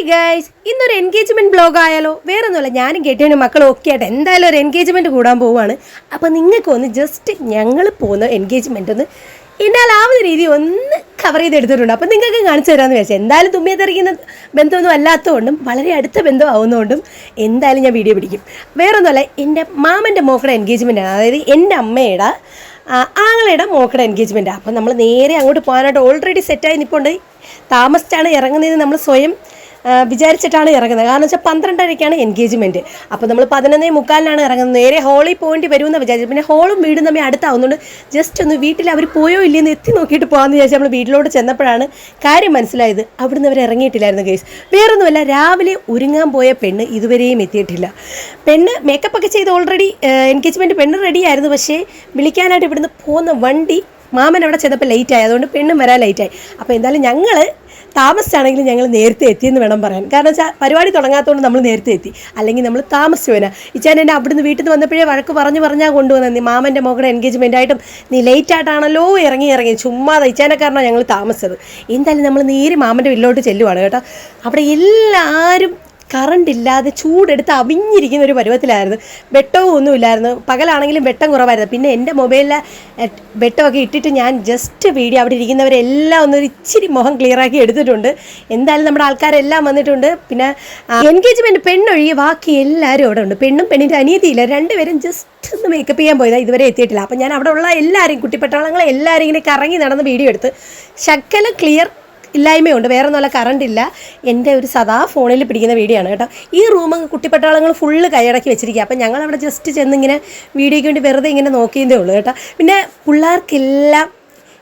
Hi guys ഇന്നൊരു engagement blog ആയാലോ? വേറെ ഒന്നുമില്ല ഞാനും കെട്ടിയാണ് മക്കളും ഒക്കെ ആയിട്ട് എന്തായാലും ഒരു എൻഗേജ്മെന്റ് കൂടാൻ പോവുകയാണ്. അപ്പോൾ നിങ്ങൾക്ക് ഒന്ന് ജസ്റ്റ് ഞങ്ങൾ പോകുന്ന എൻഗേജ്മെന്റ് ഒന്ന് എന്നാലാവുന്ന രീതി ഒന്ന് കവർ ചെയ്തെടുത്തിട്ടുണ്ട്. അപ്പോൾ നിങ്ങൾക്ക് കാണിച്ചു തരാമെന്ന് വിചാരിച്ചു. എന്തായാലും തുമ്മിയെ തെറിക്കുന്ന ബന്ധമൊന്നും അല്ലാത്തതുകൊണ്ടും വളരെ അടുത്ത ബന്ധം ബന്ധമാവുന്നതുകൊണ്ടും എന്തായാലും ഞാൻ വീഡിയോ പിടിക്കും. വേറെ ഒന്നുമല്ല എന്റെ മാമന്റെ മോക്കടെ എൻഗേജ്മെന്റ് ആണ്. അതായത് എന്റെ അമ്മയുടെ ആങ്ങളുടെ മോക്കടെ എൻഗേജ്മെന്റാണ് അപ്പം നമ്മൾ നേരെ അങ്ങോട്ട് പോകാനായിട്ട് ഓൾറെഡി സെറ്റായി നിൽപ്പുണ്ട് താമസിച്ചാണ് ഇറങ്ങുന്നതെന്ന് നമ്മൾ സ്വയം വിചാരിച്ചിട്ടാണ് ഇറങ്ങുന്നത്. കാരണം വെച്ചാൽ പന്ത്രണ്ടരയ്ക്കാണ് എൻഗേജ്മെന്റ് അപ്പോൾ നമ്മൾ പതിനൊന്നേ മുക്കാലിനാണ് ഇറങ്ങുന്നത്. നേരെ ഹോളിൽ പോകേണ്ടി വരുമെന്ന് വിചാരിച്ചു പിന്നെ ഹോളും വീടും തമ്മിൽ അടുത്താവുന്നതുകൊണ്ട് ജസ്റ്റ് ഒന്ന് വീട്ടിൽ അവർ പോയോ ഇല്ലയെന്ന് എത്തി നോക്കിയിട്ട് പോകാമെന്ന് വിചാരിച്ചു നമ്മൾ വീട്ടിലോട്ട് ചെന്നപ്പോഴാണ് കാര്യം മനസ്സിലായത്. അവിടുന്ന് അവർ ഇറങ്ങിയിട്ടില്ലായിരുന്നു കേസ് വേറൊന്നുമല്ല രാവിലെ ഒരുങ്ങാൻ പോയ പെണ്ണ് ഇതുവരെയും എത്തിയിട്ടില്ല. പെണ്ണ് മേക്കപ്പ് ഒക്കെ ചെയ്ത് ഓൾറെഡി എൻഗേജ്മെന്റ് പെണ്ണ് റെഡിയായിരുന്നു പക്ഷേ വിളിക്കാനായിട്ട് ഇവിടുന്ന് പോകുന്ന വണ്ടി മാമൻ അവിടെ ചെന്നപ്പോൾ ലേറ്റ് ആയി. അതുകൊണ്ട് പെണ്ണും വരാൻ ലേറ്റ് ആയി. അപ്പോൾ എന്തായാലും ഞങ്ങൾ താമസിച്ചാണെങ്കിലും ഞങ്ങൾ നേരത്തെ എത്തിയെന്ന് വേണം പറയാൻ. കാരണം വെച്ചാൽ പരിപാടി തുടങ്ങാത്തതുകൊണ്ട് നമ്മൾ നേരത്തെ എത്തി. അല്ലെങ്കിൽ നമ്മൾ താമസിച്ചു വരാം ഇച്ചാൻ എന്നെ അവിടുന്ന് വീട്ടിൽ നിന്ന് വന്നപ്പോഴേ വഴക്ക് പറഞ്ഞു പറഞ്ഞാൽ കൊണ്ടുവന്നത് നീ മാമന്റെ മകളുടെ എൻഗേജ്മെന്റ് ആയിട്ടും നീ ലേറ്റ് ആയിട്ടാണല്ലോ ഇറങ്ങി ഇറങ്ങി. ചുമ്മാ ഇച്ചാനെ കാരണം ഞങ്ങൾ താമസിച്ചത്. എന്തായാലും നമ്മൾ നേരെ മാമന്റെ വീട്ടിലോട്ട് ചെല്ലുവാണ് കേട്ടോ. അവിടെ എല്ലാവരും കറണ്ട് ഇല്ലാതെ ചൂടെടുത്ത് അവിഞ്ഞിരിക്കുന്ന ഒരു പരുവത്തിലായിരുന്നു. വെട്ടവും ഒന്നും ഇല്ലായിരുന്നു. പകലാണെങ്കിലും വെട്ടം കുറവായിരുന്നു. പിന്നെ എന്റെ മൊബൈലിലെ വെട്ടമൊക്കെ ഇട്ടിട്ട് ഞാൻ ജസ്റ്റ് വീഡിയോ അവിടെ ഇരിക്കുന്നവരെല്ലാം ഒന്ന് ഒരു ഇച്ചിരി മുഖം ക്ലിയറാക്കി എടുത്തിട്ടുണ്ട്. എന്തായാലും നമ്മുടെ ആൾക്കാരെല്ലാം വന്നിട്ടുണ്ട്. പിന്നെ എൻഗേജ്മെന്റ് പെണ്ണൊഴികെ ബാക്കി എല്ലാവരും അവിടെ ഉണ്ട്. പെണ്ണും പെണ്ണിന്റെ അനിയത്തിയില്ല. രണ്ടുപേരും ജസ്റ്റ് ഒന്ന് മേക്കപ്പ് ചെയ്യാൻ പോയതാണ് ഇതുവരെ എത്തിയിട്ടില്ല. അപ്പം ഞാൻ അവിടെ ഉള്ള എല്ലാവരെയും കുട്ടിപ്പട്ടാളങ്ങളെ എല്ലാവരും ഇങ്ങനെ കറങ്ങി നടന്ന് വീഡിയോ എടുത്ത്. ശക്കല ക്ലിയർ ഇല്ലായ്മയുണ്ട്. വേറെ നല്ല കറണ്ട് ഇല്ല. എന്റെ ഒരു സദാ ഫോണിൽ പിടിക്കുന്ന വീഡിയോ ആണ് കേട്ടോ. ഈ റൂം കുട്ടിപ്പട്ടാളങ്ങൾ ഫുള്ള് കൈയടക്കി വെച്ചിരിക്കുക അപ്പം ഞങ്ങൾ അവിടെ ജസ്റ്റ് ചെന്നിങ്ങനെ വീഡിയോയ്ക്ക് വേണ്ടി വെറുതെ ഇങ്ങനെ നോക്കിയതേ ഉള്ളൂ കേട്ടോ. പിന്നെ പിള്ളേർക്കെല്ലാം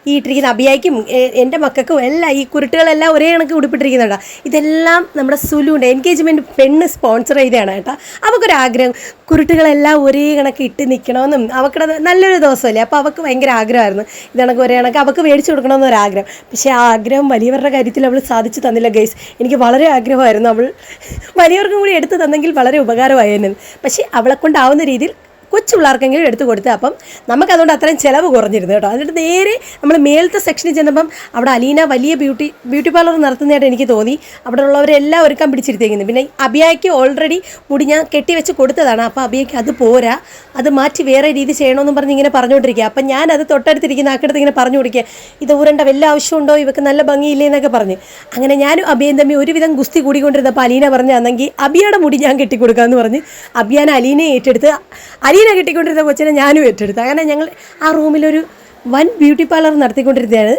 ഈ ഇട്ടിരിക്കുന്ന അഭിയായിക്കും എ- എന്റെ മക്കൾക്കും എല്ലാം ഈ കുരുട്ടുകളെല്ലാം ഒരേ കണക്ക് ഉടുപ്പിട്ടിരിക്കുന്നുണ്ട്. ഇതെല്ലാം നമ്മുടെ സുലുണ്ട് എൻഗേജ്മെന്റ് പെണ്ണ് സ്പോൺസർ ചെയ്തതാണ് കേട്ടോ. അവൾക്കൊരാഗ്രഹം കുരുട്ടുകളെല്ലാം ഒരേ കണക്ക് ഇട്ട് നിൽക്കണമെന്നും അവക്കടെ നല്ലൊരു ദിവസമല്ലേ? അപ്പോൾ അവൾക്ക് ഭയങ്കര ആഗ്രഹമായിരുന്നു. ഇതണക്ക് ഒരേ കണക്ക് അവൾക്ക് മേടിച്ചു കൊടുക്കണമെന്ന് ആഗ്രഹം പക്ഷേ ആ ആഗ്രഹം വലിയവരുടെ കാര്യത്തിൽ അവൾ സാധിച്ചു തന്നില്ല ഗൈസ്. എനിക്ക് വളരെ ആഗ്രഹമായിരുന്നു അവൾ വലിയവർക്കും കൂടി എടുത്തു തന്നെങ്കിൽ വളരെ ഉപകാരമായിരുന്നു പക്ഷേ അവളെ കൊണ്ടാവുന്ന രീതിയിൽ കൊച്ചു പിള്ളേർക്കെങ്കിലും എടുത്തു കൊടുത്ത് അപ്പം നമുക്കതുകൊണ്ട് അത്രയും ചിലവ് കുറഞ്ഞിരുന്നു കേട്ടോ. എന്നിട്ട് നേരെ നമ്മൾ മേലത്തെ സെക്ഷനിൽ ചെന്നപ്പം അവിടെ അലീന വലിയ ബ്യൂട്ടി ബ്യൂട്ടി പാർലർ നടത്തുന്നതായിട്ട് എനിക്ക് തോന്നി. അവിടെ ഉള്ളവരെല്ലാം ഒരുക്കാൻ പിടിച്ചിരുത്തിയിരിക്കുന്നത് പിന്നെ അബിയയ്ക്ക് ഓൾറെഡി മുടി ഞാൻ കെട്ടി വെച്ച് കൊടുത്തതാണ്. അപ്പോൾ അബിയയ്ക്ക് അത് പോരാ. അത് മാറ്റി വേറെ രീതി ചെയ്യണമെന്നും പറഞ്ഞ് ഇങ്ങനെ പറഞ്ഞുകൊണ്ടിരിക്കുക. അപ്പം ഞാൻ അത് തൊട്ടടുത്തിരിക്കുന്ന ആക്കിടത്ത് ഇങ്ങനെ പറഞ്ഞു കൊടുക്കുക. ഇത് ഊരണ്ട വല്ല ആവശ്യമുണ്ടോ? ഇവക്ക് നല്ല ഭംഗിയില്ലേ എന്നൊക്കെ പറഞ്ഞ്. അങ്ങനെ ഞാനും അബിയും തമ്മിൽ ഒരുവിധം ഗുസ്തി കൂടിക്കൊണ്ടിരുന്നപ്പോൾ അലീന പറഞ്ഞു തന്നെങ്കിൽ അബിയുടെ മുടി ഞാൻ കെട്ടിക്കൊടുക്കാമെന്ന് പറഞ്ഞ് അബിയാൻ അലീനെ ഏറ്റെടുത്ത്. അലീന കെട്ടിക്കൊണ്ടിരുന്ന കൊച്ചിനെ ഞാനും ഏറ്റെടുത്തു. അങ്ങനെ ഞങ്ങൾ ആ റൂമിലൊരു വൻ ബ്യൂട്ടി പാർലർ നടത്തിക്കൊണ്ടിരുന്നതാണ്.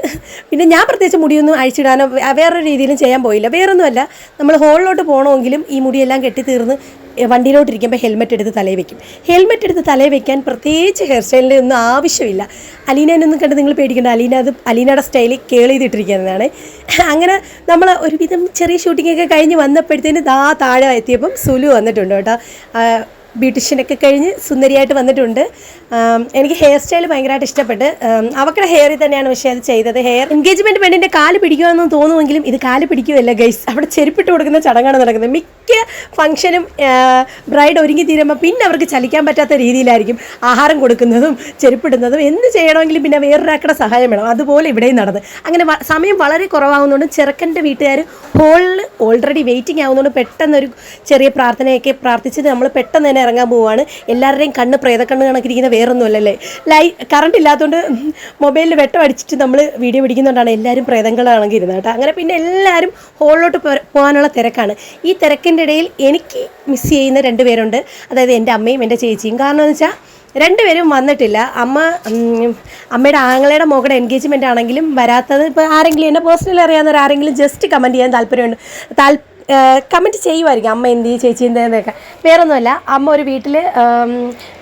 പിന്നെ ഞാൻ പ്രത്യേകിച്ച് മുടിയൊന്നും അഴിച്ചിടാനോ വേറൊരു രീതിയിലും ചെയ്യാൻ പോയില്ല. വേറൊന്നുമല്ല നമ്മൾ ഹോളിലോട്ട് പോകണമെങ്കിലും ഈ മുടിയെല്ലാം കെട്ടി തീർന്ന് വണ്ടിയിലോട്ട് ഇരിക്കുമ്പോൾ ഹെൽമെറ്റ് എടുത്ത് തലയിൽ വെക്കും. ഹെൽമെറ്റ് എടുത്ത് തലയിൽ വെക്കാൻ പ്രത്യേകിച്ച് ഹെയർ സ്റ്റൈലിന്റെ ഒന്നും ആവശ്യമില്ല. അലീനൊന്നും കണ്ട് നിങ്ങൾ പേടിക്കേണ്ട. അലീന അത് അലീനയുടെ സ്റ്റൈലിൽ കേൾ ചെയ്തിട്ടിരിക്കുന്നതാണ്. അങ്ങനെ നമ്മൾ ഒരുവിധം ചെറിയ ഷൂട്ടിങ്ങൊക്കെ കഴിഞ്ഞ് വന്നപ്പോഴത്തേന് ദാ താഴെ എത്തിയപ്പം സുലു വന്നിട്ടുണ്ട് കേട്ടോ. ബ്യൂട്ടീഷ്യനൊക്കെ കഴിഞ്ഞ് സുന്ദരിയായിട്ട് വന്നിട്ടുണ്ട്. എനിക്ക് ഹെയർ സ്റ്റൈൽ ഭയങ്കരമായിട്ട് ഇഷ്ടപ്പെട്ട്. അവക്കടെ ഹെയറിൽ തന്നെയാണ് പക്ഷേ അത് ചെയ്തത്. ഹെയർ എൻഗേജ്മെന്റ് പെണ്ണിന്റെ കാൽ പിടിക്കുമെന്ന് തോന്നുമെങ്കിലും ഇത് കാൽ പിടിക്കുമല്ല ഗൈസ്. അവിടെ ചെരുപ്പിട്ട് കൊടുക്കുന്ന ചടങ്ങാണ് നടക്കുന്നത്. മിക്ക ഫംഗ്ഷനും ബ്രൈഡ് ഒരുങ്ങി തീരുമ്പോൾ പിന്നെ അവർക്ക് ചലിക്കാൻ പറ്റാത്ത രീതിയിലായിരിക്കും ആഹാരം കൊടുക്കുന്നതും ചെരുപ്പിടുന്നതും എന്ത് ചെയ്യണമെങ്കിലും പിന്നെ വേറൊരാക്കടെ സഹായം വേണം. അതുപോലെ ഇവിടെയും നടന്നത് അങ്ങനെ സമയം വളരെ കുറവാകുന്നതുകൊണ്ട് ചെറുക്കന്റെ വീട്ടുകാർ ഹോളിൽ ഓൾറെഡി വെയിറ്റിംഗ് ആവുന്നതുകൊണ്ട് പെട്ടെന്നൊരു ചെറിയ പ്രാർത്ഥനയൊക്കെ പ്രാർത്ഥിച്ചിട്ട് നമ്മൾ പെട്ടെന്ന് ഇറങ്ങാൻ പോവുകയാണ് എല്ലാവരുടെയും കണ്ണ് പ്രേതക്കണ്ണ് കണക്കിരിക്കുന്ന വേറൊന്നുമല്ലല്ലേ? ലൈ കറണ്ട് ഇല്ലാത്തതുകൊണ്ട് മൊബൈലിൽ വെട്ടം അടിച്ചിട്ട് നമ്മൾ വീഡിയോ പിടിക്കുന്നതുകൊണ്ടാണ് എല്ലാവരും പ്രേതങ്ങളാണെങ്കിൽ ഇരുന്നത് കേട്ടോ. അങ്ങനെ പിന്നെ എല്ലാവരും ഹോളിലോട്ട് പോകാനുള്ള തിരക്കാണ്. ഈ തിരക്കിന്റെ ഇടയിൽ എനിക്ക് മിസ് ചെയ്യുന്ന രണ്ട് പേരുണ്ട്. അതായത് എന്റെ അമ്മയും എന്റെ ചേച്ചിയും. കാരണം എന്ന് വെച്ചാൽ രണ്ടുപേരും വന്നിട്ടില്ല. അമ്മ അമ്മയുടെ ആങ്ങളയുടെ മോക്കടെ എൻഗേജ്മെന്റ് ആണെങ്കിലും വരാത്തത് ഇപ്പോൾ ആരെങ്കിലും എന്നെ പേഴ്സണലി അറിയാവുന്നവർ ആരെങ്കിലും ജസ്റ്റ് കമന്റ് ചെയ്യാൻ താല്പര്യമുണ്ട്. താൽ കമന്റ് ചെയ്യുമായിരിക്കും അമ്മ എന്ത് ചെയ്യും, ചേച്ചി എന്തെന്നൊക്കെ വേറൊന്നുമല്ല അമ്മ ഒരു വീട്ടിൽ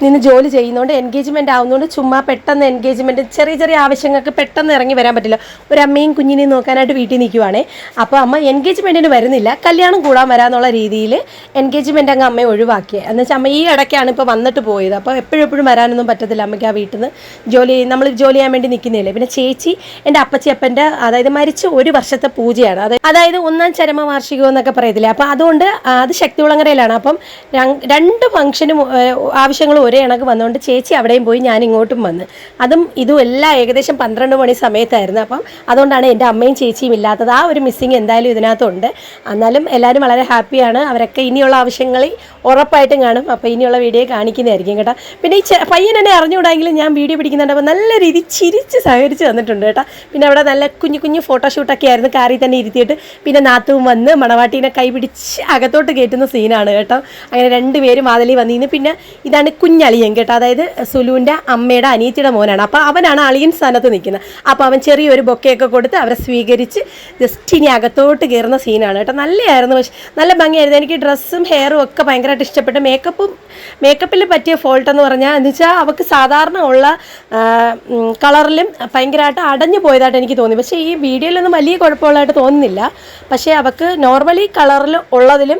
നിന്ന് ജോലി ചെയ്യുന്നതുകൊണ്ട് എൻഗേജ്മെന്റ് ആവുന്നതുകൊണ്ട് ചുമ്മാ പെട്ടെന്ന് എൻഗേജ്മെന്റ് ചെറിയ ചെറിയ ആവശ്യങ്ങൾക്ക് പെട്ടെന്ന് ഇറങ്ങി വരാൻ പറ്റില്ല. ഒരു അമ്മയും കുഞ്ഞിനെയും നോക്കാനായിട്ട് വീട്ടിൽ നിൽക്കുവാണേ. അപ്പോൾ അമ്മ എൻഗേജ്മെന്റിന് വരുന്നില്ല. കല്യാണം കൂടാൻ വരാമെന്നുള്ള രീതിയിൽ എൻഗേജ്മെന്റ് അങ്ങ് അമ്മയെ ഒഴിവാക്കിയത് എന്ന് വെച്ചാൽ അമ്മ ഈ ഇടയ്ക്കാണ് ഇപ്പോൾ വന്നിട്ട് പോയത്. അപ്പോൾ എപ്പോഴും വരാനൊന്നും പറ്റത്തില്ല അമ്മയ്ക്ക് ആ വീട്ടിൽ നിന്ന് ജോലി നമ്മൾ ജോലി ചെയ്യാൻ വേണ്ടി നിൽക്കുന്നില്ലേ പിന്നെ ചേച്ചി എന്റെ അപ്പച്ചി അപ്പന്റെ അതായത് മരിച്ച് ഒരു വർഷത്തെ പൂജയാണ്. അതായത് അതായത് ഒന്നാം ചരമ വാർഷികം എന്നൊക്കെ പറയത്തില്ലേ? അപ്പോൾ അതുകൊണ്ട് അത് ശക്തികുളങ്ങരയിലാണ്. അപ്പം രണ്ട് ഫംഗ്ഷനും ആവശ്യങ്ങളും ഒരേ കണക്ക് വന്നുകൊണ്ട് ചേച്ചി അവിടെയും പോയി ഞാൻ ഇങ്ങോട്ടും വന്ന്. അതും ഇതും എല്ലാം ഏകദേശം പന്ത്രണ്ട് മണി സമയത്തായിരുന്നു. അപ്പം അതുകൊണ്ടാണ് എന്റെ അമ്മയും ചേച്ചിയും ഇല്ലാത്തത്. ആ ഒരു മിസ്സിങ് എന്തായാലും ഇതിനകത്തുണ്ട്. എന്നാലും എല്ലാവരും വളരെ ഹാപ്പിയാണ്. അവരൊക്കെ ഇനിയുള്ള ആവശ്യങ്ങളിൽ ഉറപ്പായിട്ടും കാണും. അപ്പോൾ ഇനിയുള്ള വീഡിയോ കാണിക്കുന്നതായിരിക്കും കേട്ടോ. പിന്നെ ഈ പയ്യൻ എന്നെ അറിഞ്ഞുകൂടായെങ്കിലും ഞാൻ വീഡിയോ പിടിക്കുന്നുണ്ട്. അപ്പോൾ നല്ല രീതിയിൽ ചിരിച്ച് സഹകരിച്ച് തന്നിട്ടുണ്ട് കേട്ടോ. പിന്നെ അവിടെ നല്ല കുഞ്ഞു കുഞ്ഞു ഫോട്ടോഷൂട്ടൊക്കെ ആയിരുന്നു. കാറിൽ തന്നെ ഇരുത്തിയിട്ട്. പിന്നെ നാത്തും വന്ന് മണവാട്ടീനെ കൈ പിടിച്ച് അകത്തോട്ട് കയറ്റുന്ന സീനാണ് കേട്ടോ. അങ്ങനെ രണ്ടുപേരും മാതലി വന്നിരുന്നു. പിന്നെ ഇതാണ് കുഞ്ഞളിയൻ കേട്ടോ. അതായത് സുലുവിന്റെ അമ്മയുടെ അനിയത്തിയുടെ മോനാണ്. അപ്പോൾ അവനാണ് അളിയൻ സ്ഥാനത്ത് നിൽക്കുന്നത്. അപ്പോൾ അവൻ ചെറിയൊരു ബൊക്കെയൊക്കെ കൊടുത്ത് അവരെ സ്വീകരിച്ച് ജസ്റ്റ് ഇനി അകത്തോട്ട് കയറുന്ന സീനാണ് കേട്ടോ. നല്ലതായിരുന്നു പക്ഷെ നല്ല ഭംഗിയായിരുന്നു. എനിക്ക് ഡ്രസ്സും ഹെയറും ഒക്കെ ഭയങ്കരമായിട്ട് ഇഷ്ടപ്പെട്ടു. മേക്കപ്പും മേക്കപ്പിൽ പറ്റിയ ഫോൾട്ട് എന്ന് പറഞ്ഞാൽ എന്ന് വെച്ചാൽ അവൾക്ക് സാധാരണ ഉള്ള കളറിലും ഭയങ്കരമായിട്ട് അടഞ്ഞു പോയതായിട്ട് എനിക്ക് തോന്നി. പക്ഷേ ഈ വീഡിയോയിലൊന്നും വലിയ കുഴപ്പമുള്ളതായിട്ട് തോന്നുന്നില്ല. പക്ഷേ അവൾക്ക് നോർമലി കളറിൽ ഉള്ളതിലും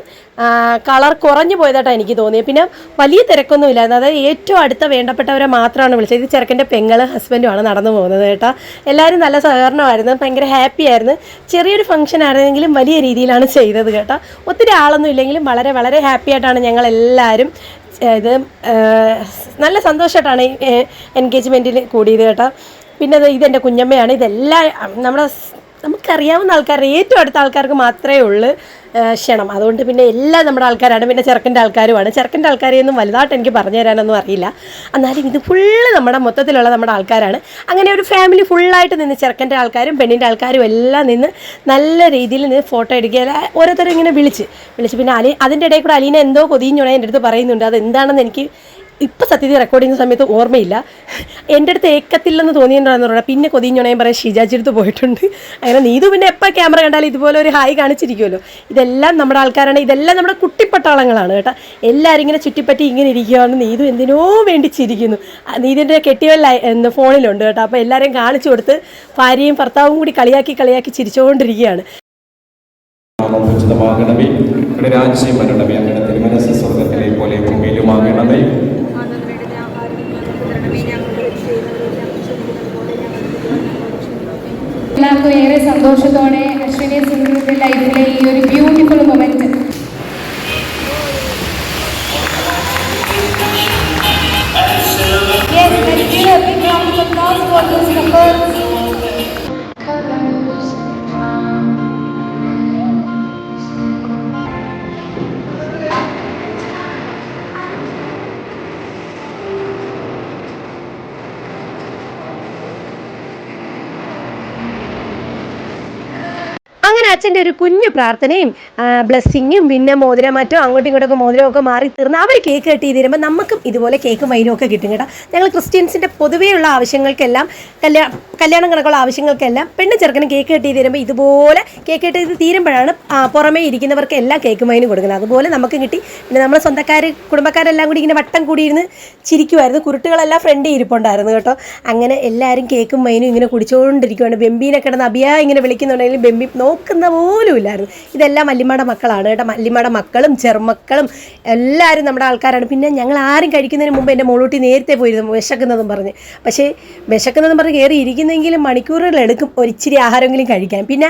കളർ കുറഞ്ഞു പോയതായിട്ടാണ് എനിക്ക് തോന്നിയത്. പിന്നെ വലിയ തിരക്കൊന്നും ഇല്ലായിരുന്നു. അതായത് ഏറ്റവും അടുത്ത വേണ്ടപ്പെട്ടവരെ മാത്രമാണ് വിളിച്ചത്. ഇത് ചെറുക്കന്റെ പെങ്ങൾ ഹസ്ബൻഡുമാണ് നടന്നു പോകുന്നത് കേട്ടോ. എല്ലാവരും നല്ല സഹകരണമായിരുന്നു. ഭയങ്കര ഹാപ്പി ആയിരുന്നു. ചെറിയൊരു ഫംഗ്ഷൻ ആയിരുന്നെങ്കിലും വലിയ രീതിയിലാണ് ചെയ്തത് കേട്ടോ. ഒത്തിരി ആളൊന്നും ഇല്ലെങ്കിലും വളരെ വളരെ ഹാപ്പി ആയിട്ടാണ് ഞങ്ങൾ എല്ലാവരും ഇത് നല്ല സന്തോഷമായിട്ടാണ് എൻഗേജ്മെന്റിൽ കൂടിയത് കേട്ടോ. പിന്നെ ഇത് ഇതെന്റെ കുഞ്ഞമ്മയാണ്. ഇതെല്ലാം നമ്മുടെ നമുക്കറിയാവുന്ന ആൾക്കാർ ഏറ്റവും അടുത്ത ആൾക്കാർക്ക് മാത്രമേ ഉള്ളൂ ക്ഷണം. അതുകൊണ്ട് പിന്നെ എല്ലാം നമ്മുടെ ആൾക്കാരാണ് പിന്നെ ചെറുക്കന്റെ ആൾക്കാരുമാണ്. ചെറുക്കന്റെ ആൾക്കാരെയൊന്നും വലുതായിട്ട് എനിക്ക് പറഞ്ഞു തരാനൊന്നും അറിയില്ല. എന്നാലും ഇത് ഫുള്ള് നമ്മുടെ മൊത്തത്തിലുള്ള നമ്മുടെ ആൾക്കാരാണ്. അങ്ങനെ ഒരു ഫാമിലി ഫുള്ളായിട്ട് നിന്ന് ചെറുക്കന്റെ ആൾക്കാരും പെണ്ണിന്റെ ആൾക്കാരും എല്ലാം നിന്ന് നല്ല രീതിയിൽ നിന്ന് ഫോട്ടോ എടുക്കുക. ഓരോരുത്തരും ഇങ്ങനെ വിളിച്ച്. വിളിച്ച് പിന്നെ അലി അതിന്റെ ഇടയിൽ കൂടെ അലീന എന്തോ കൊതിഞ്ഞുണ എന്റെ അടുത്ത് പറയുന്നുണ്ട് അത് എന്താണെന്ന് എനിക്ക് ഇപ്പം സത്യത്തിൽ റെക്കോർഡിങ് സമയത്ത് ഓർമ്മയില്ല. എന്റെ അടുത്ത് ഏക്കത്തില്ലെന്ന് തോന്നിയിട്ടുണ്ടായിരുന്നു പറഞ്ഞാൽ പിന്നെ കൊതിഞ്ഞുണയും പറയാൻ ഷിജാജി അടുത്ത് പോയിട്ടുണ്ട്. അങ്ങനെ നീതു പിന്നെ എപ്പോൾ ക്യാമറ കണ്ടാലും ഇതുപോലെ ഒരു ഹായ് കാണിച്ചിരിക്കുമല്ലോ ഇതെല്ലാം നമ്മുടെ ആൾക്കാരാണ് ഇതെല്ലാം നമ്മുടെ കുട്ടിപ്പട്ടാളങ്ങളാണ് കേട്ടോ. എല്ലാവരും ഇങ്ങനെ ചുറ്റിപ്പറ്റി ഇങ്ങനെ ഇരിക്കുകയാണ് നീതു എന്തിനോ വേണ്ടി ചിരിക്കുന്നു. നീതിന്റെ കെട്ടിയവല്ല എന്ന് ഫോണിലുണ്ട് കേട്ടോ. അപ്പോൾ എല്ലാവരെയും കാണിച്ചു കൊടുത്ത് ഭാര്യയും ഭർത്താവും കൂടി കളിയാക്കി കളിയാക്കി ചിരിച്ചുകൊണ്ടിരിക്കുകയാണ് രാജ്യം വരണമേ. അങ്ങനെ തിരുമനസ് സ്വർഗത്തിലെ പോലെ ഭൂമിയിലുമാകണമേ. എല്ലാവർക്കും ഏറെ സന്തോഷത്തോടെ അശ്വിനി സിംഗിന്റെ ലൈഫിലെ ഈ ഒരു ബ്യൂട്ടിഫുൾ മൊമെന്റ് Yes, let's അച്ഛന്റെ ഒരു കുഞ്ഞു പ്രാർത്ഥനയും ബ്ലെസ്സിങ്ങും പിന്നെ മോതിരമാറ്റവും അങ്ങോട്ടും ഇങ്ങോട്ടൊക്കെ മോതിരമൊക്കെ മാറി തീർന്ന് അവർ കേക്ക് കെട്ടി തരുമ്പോൾ നമുക്കും ഇതുപോലെ കേക്കും വൈനും ഒക്കെ കിട്ടും കേട്ടോ. ഞങ്ങൾ ക്രിസ്ത്യൻസിന്റെ പൊതുവെയുള്ള ആവശ്യങ്ങൾക്കെല്ലാം കല്യാണം കല്യാണം കണക്കുള്ള ആവശ്യങ്ങൾക്കെല്ലാം പെണ്ണ് ചെറുക്കന് കേക്ക് കെട്ടി തരുമ്പോൾ ഇതുപോലെ കേക്ക് ഇത് തീരുമ്പോഴാണ് പുറമേ ഇരിക്കുന്നവർക്ക് എല്ലാം കേക്ക് മൈന് കൊടുക്കുന്നത്. അതുപോലെ നമുക്ക് കിട്ടി. പിന്നെ നമ്മളെ സ്വന്തക്കാർ കുടുംബക്കാരെല്ലാം കൂടി ഇങ്ങനെ വട്ടം കൂടിയിരുന്ന് ചിരിക്കുമായിരുന്നു. കുരുട്ടുകളെല്ലാം ഫ്രണ്ട് ഇരിപ്പുണ്ടായിരുന്നു കേട്ടോ. അങ്ങനെ എല്ലാവരും കേക്കും മൈനും ഇങ്ങനെ കുടിച്ചുകൊണ്ടിരിക്കുകയാണ് ബെമ്പീനെ കിടന്ന് അബിയ ഇങ്ങനെ വിളിക്കുന്നുണ്ടെങ്കിലും ബെമ്പി നോക്കുന്ന പോലും ഇല്ലായിരുന്നു. ഇതെല്ലാം മല്ലിമ്മയുടെ മക്കളാണ് കേട്ടോ. മല്ലിമ്മയുടെ മക്കളും ചെറുമക്കളും എല്ലാവരും നമ്മുടെ ആൾക്കാരാണ്. പിന്നെ ഞങ്ങൾ ആരും കഴിക്കുന്നതിന് മുമ്പ് എന്റെ മോളൂട്ടി നേരത്തെ പോയിരുന്നു വിശക്കുന്നതും പറഞ്ഞ്. പക്ഷേ വിശക്കുന്നതും പറഞ്ഞ് കയറി ഇരിക്കുന്നെങ്കിലും മണിക്കൂറുകളെടുക്കും ഒരിച്ചിരി ആഹാരമെങ്കിലും കഴിക്കാൻ. പിന്നെ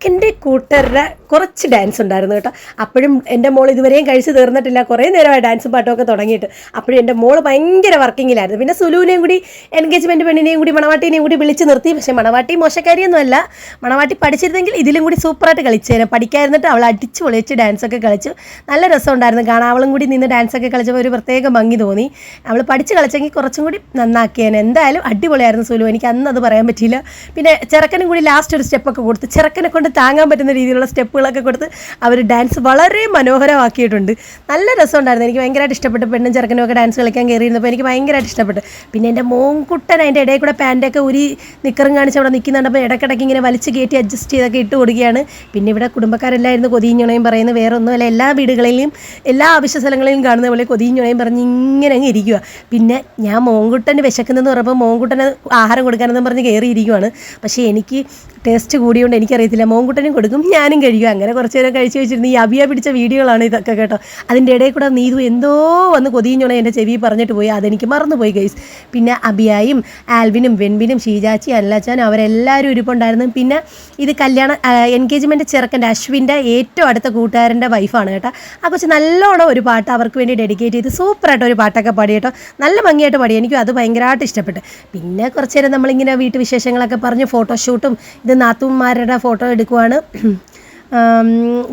ചെറുക്കന്റെ കൂട്ടരുടെ കുറച്ച് ഡാൻസ് ഉണ്ടായിരുന്നു കേട്ടോ. അപ്പോഴും എന്റെ മോൾ ഇതുവരെയും കഴിച്ച് തീർന്നിട്ടില്ല. കുറേ നേരമായി ഡാൻസും പാട്ടുമൊക്കെ തുടങ്ങിയിട്ട്. അപ്പോഴും എന്റെ മോൾ ഭയങ്കര വർക്കിങ്ങിലായിരുന്നു പിന്നെ സുലുവിനെയും കൂടി എൻഗേജ്മെന്റ് പെണ്ണിനെയും കൂടി മണവാട്ടിനെയും കൂടി വിളിച്ച് നിർത്തി. പക്ഷേ മണവാട്ടി മോശക്കാരിയൊന്നുമല്ല. മണവാട്ടി പഠിച്ചിരുന്നെങ്കിൽ ഇതിലും കൂടി സൂപ്പറായിട്ട് കളിച്ചേനെ. പഠിക്കാതിരുന്നിട്ട് അവൾ അടിച്ച് പൊളിച്ച് ഡാൻസൊക്കെ കളിച്ചു. നല്ല രസമുണ്ടായിരുന്നു കാണാൻ അവളും കൂടി നിന്ന് ഡാൻസൊക്കെ കളിച്ചപ്പോൾ ഒരു പ്രത്യേക ഭംഗി തോന്നി. അവൾ പഠിച്ച് കളിച്ചെങ്കിൽ കുറച്ചും കൂടി നന്നാക്കിയേനെ. എന്തായാലും അടിപൊളിയായിരുന്നു സുലു. എനിക്ക് അന്ന് അത് പറയാൻ പറ്റിയില്ല. പിന്നെ ചെറുക്കനും കൂടി ലാസ്റ്റ് ഒരു സ്റ്റെപ്പൊക്കെ കൊടുത്ത്. ചെറുക്കനെ കൊണ്ട് താങ്ങാൻ പറ്റുന്ന രീതിയിലുള്ള സ്റ്റെപ്പുകളൊക്കെ കൊടുത്ത് അവർ ഡാൻസ് വളരെ മനോഹരമാക്കിയിട്ടുണ്ട്. നല്ല രസമുണ്ടായിരുന്നു. എനിക്ക് ഭയങ്കരമായിട്ട് ഇഷ്ടപ്പെട്ടു. പെണ്ണും ചെറുക്കനും ഒക്കെ ഡാൻസ് കളിക്കാൻ കയറിയിരുന്നപ്പോൾ എനിക്ക് ഭയങ്കരമായിട്ട് ഇഷ്ടപ്പെട്ടു. പിന്നെ എന്റെ മോൻകുട്ടൻ അതിന്റെ ഇടയിൽ കൂടെ പാന്റൊക്കെ ഉരി നിക്കറും കാണിച്ച് അവിടെ നിൽക്കുന്നുണ്ടപ്പോൾ ഇടയ്ക്കിടയ്ക്ക് ഇങ്ങനെ വലിച്ച് കയറ്റി അഡ്ജസ്റ്റ് ചെയ്തൊക്കെ ഇട്ട് കൊടുക്കുകയാണ്. പിന്നെ ഇവിടെ കുടുംബക്കാരെല്ലാം ഇരുന്ന് കൊതിഞ്ഞുണയും പറയുന്നത് വേറെ ഒന്നുമല്ല എല്ലാ വീടുകളിലും എല്ലാ ആവശ്യ സ്ഥലങ്ങളിലും കാണുന്ന പോലെ കൊതിഞ്ഞുണയും പറഞ്ഞ് ഇങ്ങനെ അങ്ങ് ഇരിക്കുക പിന്നെ ഞാൻ മോൻകുട്ടൻ വിശക്കുന്നതെന്ന് പറയുമ്പോൾ മോൻകുട്ടന് ആഹാരം കൊടുക്കാനെന്ന് പറഞ്ഞ് കയറിയിരിക്കുവാണ്. പക്ഷേ എനിക്ക് ടേസ്റ്റ് കൂടിയോണ്ട് എനിക്കറിയത്തില്ല. മോൻകുട്ടനും കൊടുക്കും ഞാനും കഴിക്കും. അങ്ങനെ കുറച്ച് നേരം കഴിച്ച് വെച്ചിരുന്നു ഈ അബിയ പിടിച്ച വീഡിയോകളാണ് ഇതൊക്കെ കേട്ടോ. അതിന്റെ ഇടയിൽ കൂടെ നീതു എന്തോ വന്ന് കൊതിഞ്ഞോളെ എന്റെ ചെവി പറഞ്ഞിട്ട് പോയി. അതെനിക്ക് മറന്നുപോയി ഗൈസ് പിന്നെ അബിയായും ആൽവിനും വെൺബിനും ഷീജാച്ചി അല്ലാച്ചാനും അവരെല്ലാവരും ഇരിപ്പുണ്ടായിരുന്നു. പിന്നെ ഇത് കല്യാണ എൻഗേജ്മെന്റ് ചെറുക്കന്റെ അശ്വിന്റെ ഏറ്റവും അടുത്ത കൂട്ടുകാരന്റെ വൈഫാണ് കേട്ടോ. ആ കൊച്ച് നല്ലോണം ഒരു പാട്ട് അവർക്ക് വേണ്ടി ഡെഡിക്കേറ്റ് ചെയ്ത് സൂപ്പറായിട്ട് ഒരു പാട്ടൊക്കെ പാടി കേട്ടോ. നല്ല ഭംഗിയായിട്ട് പാടി. എനിക്കും അത് ഭയങ്കരമായിട്ട് ഇഷ്ടപ്പെട്ടു. പിന്നെ കുറച്ച് നേരം നമ്മളിങ്ങനെ വീട്ടുവിശേഷങ്ങളൊക്കെ പറഞ്ഞ് ഫോട്ടോഷൂട്ടും ഇത് നാത്തുമാരുടെ ഫോട്ടോ എടുക്കുവാണ്.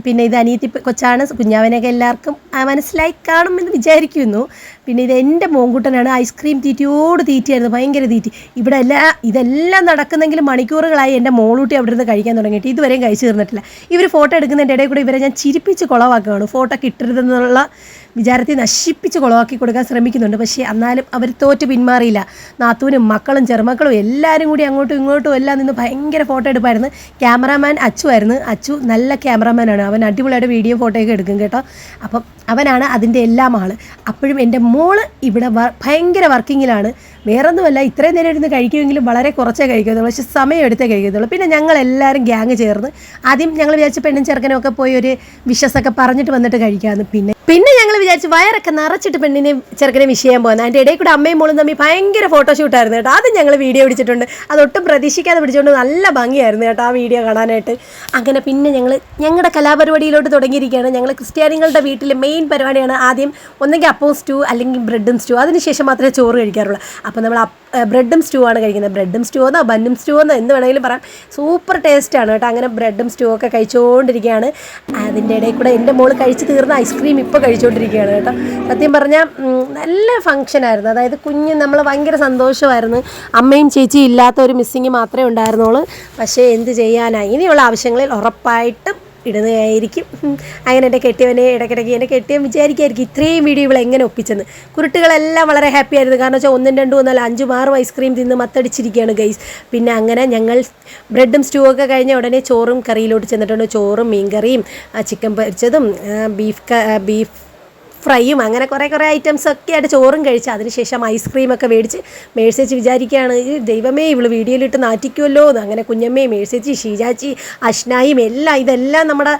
പിന്നെ ഇത് അനിയത്തി കൊച്ചാണ് കുഞ്ഞാവനെയൊക്കെ എല്ലാവർക്കും മനസ്സിലായി കാണുമെന്ന് വിചാരിക്കുന്നു. പിന്നെ ഇത് എന്റെ മോങ്കുട്ടനാണ് ഐസ്ക്രീം തീറ്റിയോട് തീറ്റിയായിരുന്നു ഭയങ്കര തീറ്റി. ഇവിടെ എല്ലാ ഇതെല്ലാം നടക്കുന്നെങ്കിലും മണിക്കൂറുകളായി എന്റെ മോളൂട്ടി അവിടെ നിന്ന് കഴിക്കാൻ തുടങ്ങിയിട്ട് ഇതുവരെയും കഴിച്ചു തീർന്നിട്ടില്ല. ഇവർ ഫോട്ടോ എടുക്കുന്നതിന്റെ ഇടയിൽ കൂടെ ഇവരെ ഞാൻ ചിരിപ്പിച്ച് കുളവാക്കുകയാണ്. ഫോട്ടോ കിട്ടരുതെന്നുള്ള വിചാരത്തെ നശിപ്പിച്ച് കുളവാക്കി കൊടുക്കാൻ ശ്രമിക്കുന്നുണ്ട്. പക്ഷേ എന്നാലും അവർ തോറ്റ് പിന്മാറിയില്ല. നാത്തൂനും മക്കളും ചെറുമക്കളും എല്ലാവരും കൂടി അങ്ങോട്ടും ഇങ്ങോട്ടും എല്ലാം നിന്ന് ഭയങ്കര ഫോട്ടോ എടുപ്പായിരുന്നു. ക്യാമറാമാൻ അച്ചു ആയിരുന്നു. അച്ചു നല്ല ക്യാമറാമാനാണ്. അവൻ അടിപൊളിയായിട്ട് വീഡിയോ ഫോട്ടോയൊക്കെ എടുക്കും കേട്ടോ. അപ്പം അവനാണ് അതിന്റെ എല്ലാം ആൾ അപ്പോഴും എന്റെ മോൾ ഇവിടെ ഭയങ്കര വർക്കിങ്ങിലാണ് വേറൊന്നുമല്ല ഇത്രയും നേരം ഇരുന്ന് കഴിക്കുമെങ്കിലും വളരെ കുറച്ചേ കഴിക്കത്തുള്ളൂ. പക്ഷെ സമയം എടുത്തേ കഴിക്കത്തുള്ളൂ. പിന്നെ ഞങ്ങൾ എല്ലാവരും ഗ്യാങ് ചേർന്ന് ആദ്യം ഞങ്ങൾ വിചാരിച്ച പെണ്ണും ചെറുക്കനും ഒക്കെ പോയി ഒരു വിശ്വസൊക്കെ പറഞ്ഞിട്ട് വന്നിട്ട് കഴിക്കാമെന്ന് പിന്നെ പിന്നെ ഞങ്ങൾ വിചാരിച്ച് വയറൊക്കെ നിറച്ചിട്ട് പെണ്ണിനെ ചെറുക്കനെ വിഷ് ചെയ്യാൻ പോകുന്നത്. അതിന്റെ ഇടയിൽ കൂടെ അമ്മയും മോളും തമ്മിൽ ഭയങ്കര ഫോട്ടോഷൂട്ടായിരുന്നു കേട്ടോ. അത് ഞങ്ങൾ വീഡിയോ പിടിച്ചിട്ടുണ്ട്. അതൊട്ടും പ്രതീക്ഷിക്കാതെ പിടിച്ചുകൊണ്ട് നല്ല ഭംഗിയായിരുന്നു കേട്ടോ ആ വീഡിയോ കാണാനായിട്ട്. അങ്ങനെ പിന്നെ ഞങ്ങൾ ഞങ്ങളുടെ കലാപരിപാടിയിലോട്ട് തുടങ്ങിയിരിക്കുകയാണ്. ഞങ്ങൾ ക്രിസ്ത്യാനികളുടെ വീട്ടിലെ മെയിൻ പരിപാടിയാണ് ആദ്യം ഒന്നെങ്കിൽ അപ്പവും സ്റ്റൂ അല്ലെങ്കിൽ ബ്രെഡും സ്റ്റൂ. അതിനുശേഷം മാത്രമേ ചോറ് കഴിക്കാറുള്ളൂ. അപ്പോൾ നമ്മൾ ബ്രെഡും സ്റ്റൂ ആണ് കഴിക്കുന്നത്. ബ്രെഡും സ്റ്റൂ എന്നോ ബന്നും സ്റ്റൂ എന്നോ എന്ത് വേണമെങ്കിലും പറയാം. സൂപ്പർ ആണ് കേട്ടോ. അങ്ങനെ ബ്രെഡും സ്റ്റൂ ഒക്കെ കഴിച്ചുകൊണ്ടിരിക്കുകയാണ് അതിന്റെ ഇടയിൽ കൂടെ എന്റെ മോൾ കഴിച്ച് തീർന്ന ഐസ്ക്രീം ഇപ്പോൾ കഴിച്ചുകൊണ്ടിരിക്കുകയാണ് കേട്ടോ. സത്യം പറഞ്ഞാൽ നല്ല ഫംഗ്ഷനായിരുന്നു അതായത് കുഞ്ഞ് നമ്മൾ ഭയങ്കര സന്തോഷമായിരുന്നു. അമ്മയും ചേച്ചിയും ഇല്ലാത്ത ഒരു മിസ്സിങ് മാത്രമേ ഉണ്ടായിരുന്നുള്ളൂ. പക്ഷേ എന്ത് ചെയ്യാനാണ് ഇനിയുള്ള ആവശ്യങ്ങളിൽ ഉറപ്പായിട്ടും ഇടുന്നതായിരിക്കും. അങ്ങനെ എന്റെ കെട്ടിയവനെ ഇടയ്ക്കിടയ്ക്ക് എന്റെ കെട്ടിയവൻ വിചാരിക്കുമായിരിക്കും ഇത്രയും വീഡിയോ ഇവളെ എങ്ങനെ ഒപ്പിച്ചെന്ന്. കുരുട്ടുകളെല്ലാം വളരെ ഹാപ്പി ആയിരുന്നു. കാരണം വെച്ചാൽ ഒന്നും രണ്ടും ഒന്നല്ല അഞ്ചും ആറും ഐസ്ക്രീം തിന്ന് മത്തടിച്ചിരിക്കുകയാണ് ഗൈസ് പിന്നെ അങ്ങനെ ഞങ്ങൾ ബ്രെഡും സ്റ്റൂ ഒക്കെ കഴിഞ്ഞ ഉടനെ ചോറും കറിയിലോട്ട് ചെന്നിട്ടുണ്ട്. ചോറും മീൻകറിയും ചിക്കൻ പൊരിച്ചതും ബീഫ് ബീഫ് ഫ്രൈയും അങ്ങനെ കുറേ കുറേ ഐറ്റംസ് ഒക്കെ ആയിട്ട് ചോറും കഴിച്ച് അതിനുശേഷം ഐസ്ക്രീമൊക്കെ മേടിച്ച് മേഴ്സേച്ച് വിചാരിക്കുകയാണ് ദൈവമേ ഇവൾ വീഡിയോയിലിട്ട് നാറ്റിക്കുമല്ലോ എന്ന്. അങ്ങനെ കുഞ്ഞമ്മേ മേഴ്സേച്ചി ഷീജാച്ചി അഷ്നായും എല്ലാം ഇതെല്ലാം നമ്മുടെ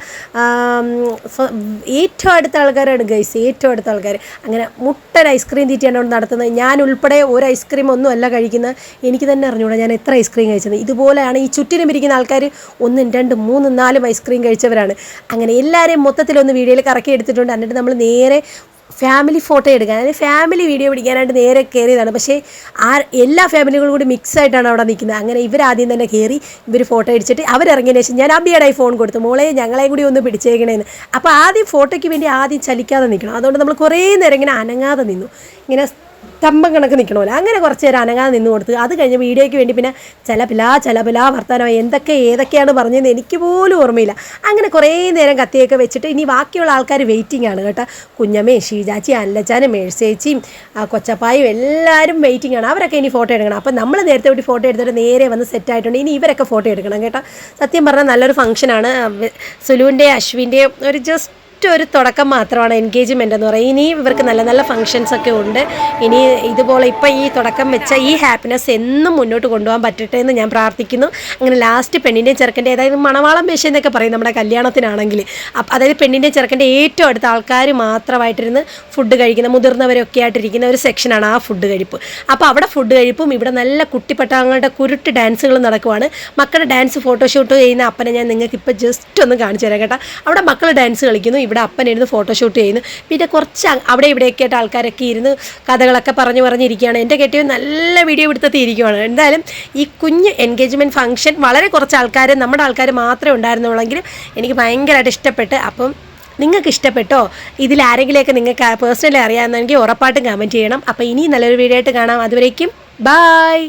ഏറ്റവും അടുത്ത ആൾക്കാരാണ് ഗൈസ് ഏറ്റവും അടുത്ത ആൾക്കാർ അങ്ങനെ മുട്ടൻ ഐസ്ക്രീം തീറ്റിയാണ് നടത്തുന്നത്. ഞാൻ ഉൾപ്പെടെ ഒരു ഐസ്ക്രീം ഒന്നും അല്ല കഴിക്കുന്നത്. എനിക്ക് തന്നെ അറിഞ്ഞുകൂടാ ഞാൻ എത്ര ഐസ്ക്രീം കഴിച്ചത്. ഇതുപോലെയാണ് ഈ ചുറ്റിനും ഇരിക്കുന്ന ആൾക്കാർ ഒന്നും രണ്ടും മൂന്നും നാലും ഐസ്ക്രീം കഴിച്ചവരാണ്. അങ്ങനെ എല്ലാവരെയും മൊത്തത്തിലൊന്ന് വീഡിയോയിൽ കറക്കി എടുത്തിട്ടുണ്ട്. എന്നിട്ട് നമ്മൾ നേരെ ഫാമിലി ഫോട്ടോ എടുക്കാൻ. അതായത് ഫാമിലി വീഡിയോ പിടിക്കാനായിട്ട് നേരെ കയറിയതാണ് പക്ഷേ ആ എല്ലാ ഫാമിലികളും കൂടി മിക്സ് ആയിട്ടാണ് അവിടെ നിൽക്കുന്നത്. അങ്ങനെ ഇവരാദ്യം തന്നെ കയറി ഇവർ ഫോട്ടോ അടിച്ചിട്ട് അവരിറങ്ങിയതിന് ശേഷം ഞാൻ അബിയുടെ ഫോൺ കൊടുത്തു. മോളെ ഞങ്ങളെ കൂടി ഒന്ന് പിടിച്ചേക്കണേന്ന്. അപ്പോൾ ആദ്യം ഫോട്ടോയ്ക്ക് വേണ്ടി ആദ്യം ചലിക്കാതെ നിൽക്കണം. അതുകൊണ്ട് നമ്മൾ കുറേ നേരം ഇങ്ങനെ അനങ്ങാതെ നിന്നു. ഇങ്ങനെ സ്തംഭം കണക്ക് നിൽക്കണമല്ലോ അങ്ങനെ കുറച്ച് നേരം അനങ്ങാതെ നിന്ന് കൊടുത്ത് അത് കഴിഞ്ഞ് വീഡിയോയ്ക്ക് വേണ്ടി പിന്നെ ചിലപിലാ ചിലപിലാ ഭർത്താനോ എന്തൊക്കെ ഏതൊക്കെയാണ് പറഞ്ഞതെന്ന് എനിക്ക് പോലും ഓർമ്മയില്ല. അങ്ങനെ കുറേ നേരം കത്തിയൊക്കെ വെച്ചിട്ട് ഇനി ബാക്കിയുള്ള ആൾക്കാർ വെയിറ്റിംഗ് ആണ് കേട്ടോ. കുഞ്ഞമ്മയും ഷീജാച്ചി അല്ലച്ചാനും മേഴ്സേച്ചിയും ആ, കൊച്ചപ്പായും എല്ലാവരും വെയിറ്റിംഗ് ആണ്. അവരൊക്കെ ഇനി ഫോട്ടോ എടുക്കണം. അപ്പം നമ്മൾ നേരത്തെ കൂടി ഫോട്ടോ എടുത്തിട്ട് നേരെ വന്ന് സെറ്റ് ആയിട്ടുണ്ട്. ഇനി ഇവരൊക്കെ ഫോട്ടോ എടുക്കണം കേട്ടോ. സത്യം പറഞ്ഞാൽ നല്ലൊരു ഫംഗ്ഷനാണ് സുലുവിന്റെയും അശ്വിന്റെയും ഒരു ജസ്റ്റ് ഒറ്റ ഒരു തുടക്കം മാത്രമാണ് എൻഗേജ്മെന്റ് എന്ന് പറയുന്നത്. ഇനി ഇവർക്ക് നല്ല നല്ല ഫങ്ഷൻസ് ഒക്കെ ഉണ്ട്. ഇനി ഇതുപോലെ ഇപ്പം ഈ തുടക്കം വെച്ച ഈ ഹാപ്പിനെസ് എന്നും മുന്നോട്ട് കൊണ്ടുപോകാൻ പറ്റട്ടെ എന്ന് ഞാൻ പ്രാർത്ഥിക്കുന്നു. അങ്ങനെ ലാസ്റ്റ് പെണ്ണിന്റെയും ചെറുക്കന്റെ അതായത് മണവാളം മെഷീൻ എന്നൊക്കെ പറയും നമ്മുടെ കല്യാണത്തിനാണെങ്കിൽ. അതായത് പെണ്ണിന്റെയും ചെറുക്കന്റെ ഏറ്റവും അടുത്ത ആൾക്കാർ മാത്രമായിട്ടിരുന്ന് ഫുഡ് കഴിക്കുന്ന മുതിർന്നവരൊക്കെ ആയിട്ടിരിക്കുന്ന ഒരു സെക്ഷനാണ് ആ ഫുഡ് കഴിപ്പ്. അപ്പോൾ അവിടെ ഫുഡ് കഴിപ്പും ഇവിടെ നല്ല കുട്ടിപ്പട്ടാങ്ങളുടെ കുരുട്ട് ഡാൻസുകൾ നടക്കുവാണ്. മക്കളുടെ ഡാൻസ് ഫോട്ടോഷൂട്ട് ചെയ്യുന്ന അപ്പനെ ഞാൻ നിങ്ങൾക്ക് ഇപ്പോൾ ജസ്റ്റ് ഒന്ന് കാണിച്ചു തരാം കേട്ടോ. അവിടെ മക്കൾ ഡാൻസ് കളിക്കുന്നു. ഇവിടെ അപ്പൻ ഇരുന്ന് ഫോട്ടോഷൂട്ട് ചെയ്യുന്നു. പിന്നെ കുറച്ച് അവിടെ ഇവിടെയൊക്കെ ആയിട്ട് ആൾക്കാരൊക്കെ ഇരുന്ന് കഥകളൊക്കെ പറഞ്ഞു പറഞ്ഞിരിക്കുകയാണ്. എന്റെ കെട്ടിയ നല്ല വീഡിയോ എടുത്തെത്തി ഇരിക്കുകയാണ് എന്തായാലും ഈ കുഞ്ഞ് എൻഗേജ്മെന്റ് ഫംഗ്ഷൻ വളരെ കുറച്ച് ആൾക്കാർ നമ്മുടെ ആൾക്കാർ മാത്രമേ ഉണ്ടായിരുന്നുള്ളെങ്കിലും എനിക്ക് ഭയങ്കരമായിട്ട് ഇഷ്ടപ്പെട്ട്. അപ്പം നിങ്ങൾക്ക് ഇഷ്ടപ്പെട്ടോ? ഇതിൽ ആരെങ്കിലുമൊക്കെ നിങ്ങൾക്ക് പേഴ്സണലി അറിയാമെന്നെങ്കിൽ ഉറപ്പായിട്ടും കമന്റ് ചെയ്യണം. അപ്പോൾ ഇനി നല്ലൊരു വീഡിയോ ആയിട്ട് കാണാം. അതുവരേക്കും ബായ്